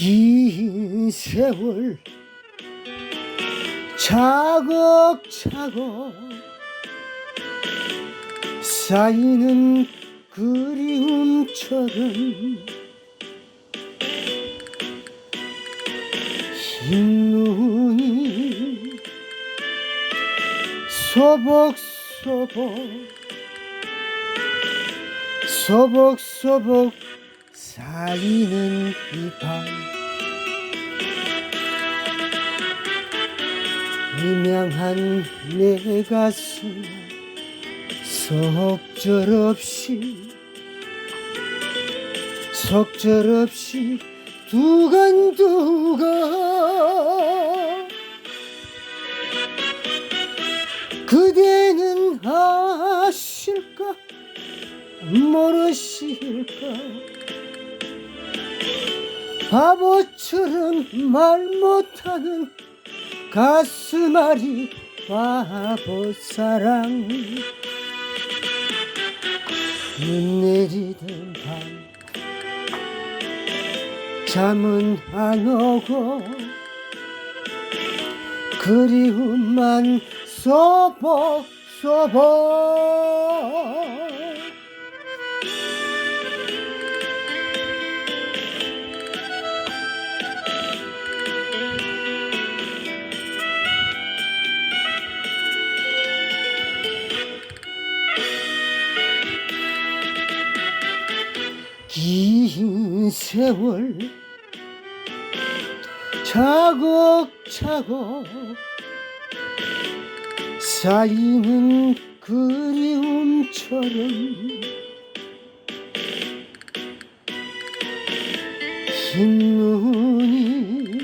긴 세월 차곡차곡 쌓이는 그리움처럼 흰 눈이 소복소복 소복소복 쌓이는 이밤. 미명한 내 가슴 속절없이 속절없이 두근두근. 그대는 아실까? 모르실까 바보처럼 말 못하는 가슴앓이 바보 사랑. 눈 내리던 밤 잠은 안 오고 그리움만 소복 소복 긴 세월 차곡차곡 쌓이는 그리움처럼 흰 눈이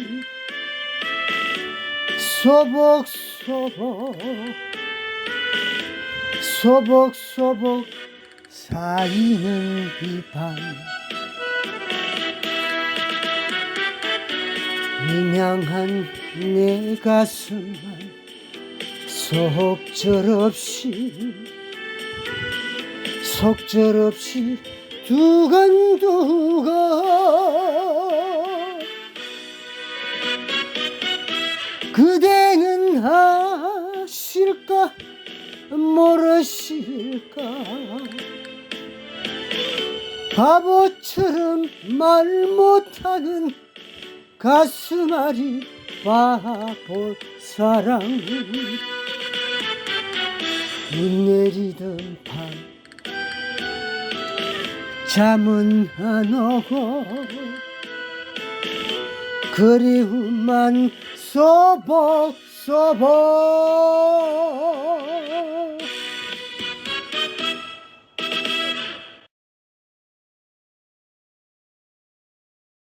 소복소복 소복소복 쌓이는 이밤 미명한 내 가슴만 속절없이 속절없이 두근두근. 그대는 아실까 모르실까? 바보처럼 말 못하는 가슴앓이 바보 사랑 눈 내리던 밤 잠은 안 오고 그리움만 소복 소복